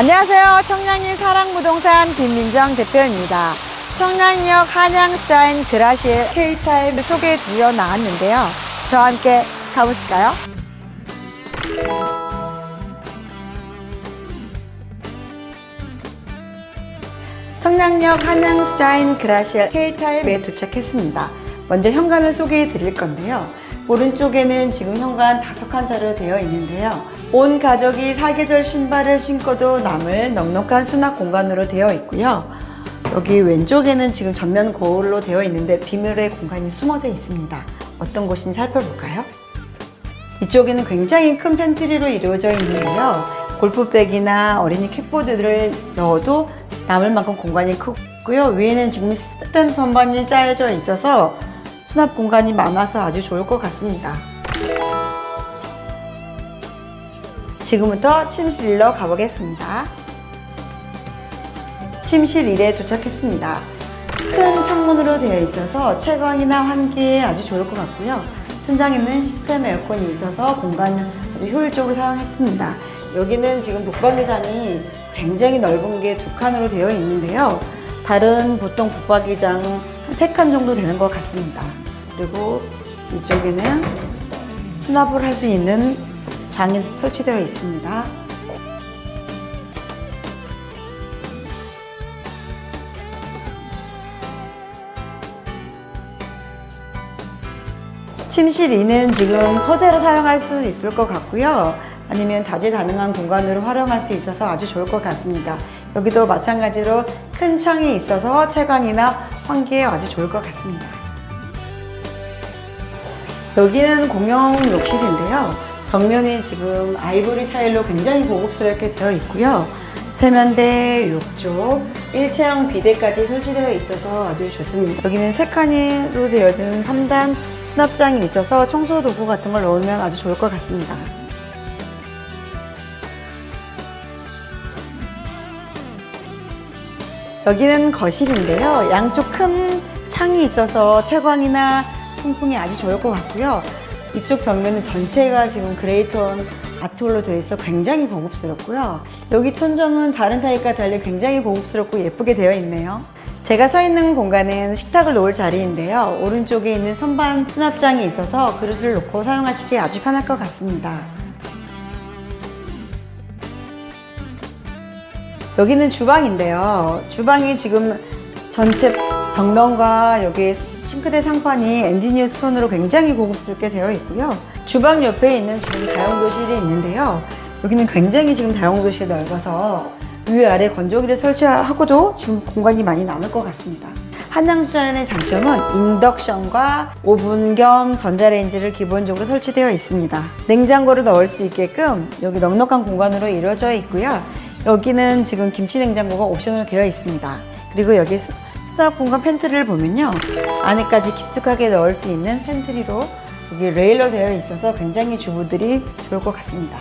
안녕하세요. 청량리 사랑부동산 김민정 대표입니다. 청량역 한양사인 그라시의 K타입을 소개해 드려 나왔는데요. 저와 함께 가보실까요? 청량역 한양사인 그라시아 K타입에 도착했습니다. 먼저 현관을 소개해 드릴 건데요. 오른쪽에는 지금 현관 다섯 칸짜리로 되어 있는데요. 온 가족이 사계절 신발을 신고도 남을 넉넉한 수납 공간으로 되어 있고요. 여기 왼쪽에는 지금 전면 거울로 되어 있는데 비밀의 공간이 숨어져 있습니다. 어떤 곳인지 살펴볼까요? 이쪽에는 굉장히 큰 팬트리로 이루어져 있는데요. 골프백이나 어린이 킥보드들을 넣어도 남을 만큼 공간이 크고요. 위에는 지금 시스템 선반이 짜여져 있어서 수납 공간이 많아서 아주 좋을 것 같습니다. 지금부터 침실 1로 가보겠습니다. 침실 1에 도착했습니다. 큰 창문으로 되어 있어서 채광이나 환기에 아주 좋을 것 같고요. 천장에는 시스템 에어컨이 있어서 공간을 아주 효율적으로 사용했습니다. 여기는 지금 북박이장이 굉장히 넓은 게 두 칸으로 되어 있는데요. 다른 보통 북박이장 한 세 칸 정도 되는 것 같습니다. 그리고 이쪽에는 수납을 할 수 있는 장이 설치되어 있습니다. 침실 2는 지금 소재로 사용할 수 있을 것 같고요. 아니면 다재다능한 공간으로 활용할 수 있어서 아주 좋을 것 같습니다. 여기도 마찬가지로 큰 창이 있어서 채광이나 환기에 아주 좋을 것 같습니다. 여기는 공용 욕실인데요. 벽면이 지금 아이보리 타일로 굉장히 고급스럽게 되어 있고요. 세면대, 욕조, 일체형 비데까지 설치되어 있어서 아주 좋습니다. 여기는 세 칸으로 되어 있는 3단 수납장이 있어서 청소 도구 같은 걸 넣으면 아주 좋을 것 같습니다. 여기는 거실인데요. 양쪽 큰 창이 있어서 채광이나 통풍이 아주 좋을 것 같고요. 이쪽 벽면은 전체가 지금 그레이톤 아트홀로 되어 있어 굉장히 고급스럽고요. 여기 천정은 다른 타입과 달리 굉장히 고급스럽고 예쁘게 되어 있네요. 제가 서 있는 공간은 식탁을 놓을 자리인데요. 오른쪽에 있는 선반 수납장이 있어서 그릇을 놓고 사용하시기 아주 편할 것 같습니다. 여기는 주방인데요. 주방이 지금 전체 벽면과 여기 싱크대 상판이 엔지니어 스톤으로 굉장히 고급스럽게 되어 있고요. 주방 옆에 있는 지금 다용도실이 있는데요. 여기는 굉장히 지금 다용도실이 넓어서 위 아래 건조기를 설치하고도 지금 공간이 많이 남을 것 같습니다. 한양수자의 장점은 인덕션과 오븐 겸 전자레인지를 기본적으로 설치되어 있습니다. 냉장고를 넣을 수 있게끔 여기 넉넉한 공간으로 이루어져 있고요. 여기는 지금 김치 냉장고가 옵션으로 되어 있습니다. 그리고 여기 수- 수납 공간 팬트리를 보면요. 안에까지 깊숙하게 넣을 수 있는 팬트리로 여기 레일로 되어 있어서 굉장히 주부들이 좋을 것 같습니다.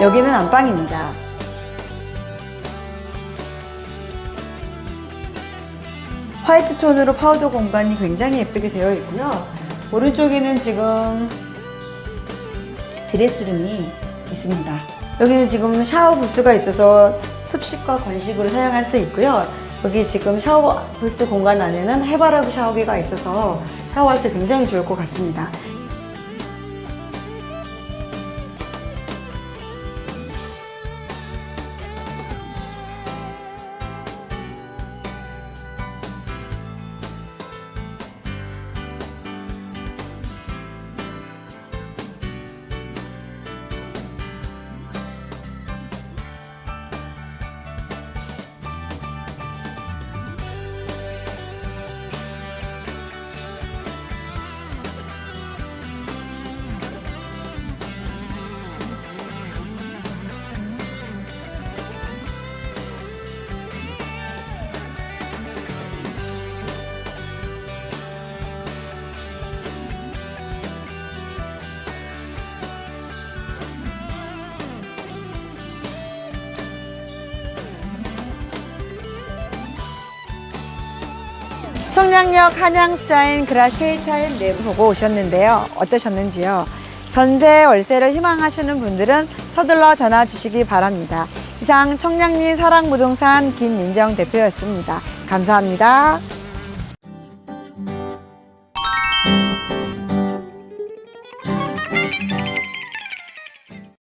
여기는 안방입니다. 화이트 톤으로 파우더 공간이 굉장히 예쁘게 되어 있고요. 오른쪽에는 지금 드레스룸이 있습니다. 여기는 지금 샤워 부스가 있어서 습식과 건식으로 사용할 수 있고요. 여기 지금 샤워 부스 공간 안에는 해바라기 샤워기가 있어서 샤워할 때 굉장히 좋을 것 같습니다. 청량역 한양사인 그라시 K타일 내부 보고 오셨는데요. 어떠셨는지요? 전세 월세를 희망하시는 분들은 서둘러 전화 주시기 바랍니다. 이상 청량리 사랑부동산 김민정 대표였습니다. 감사합니다.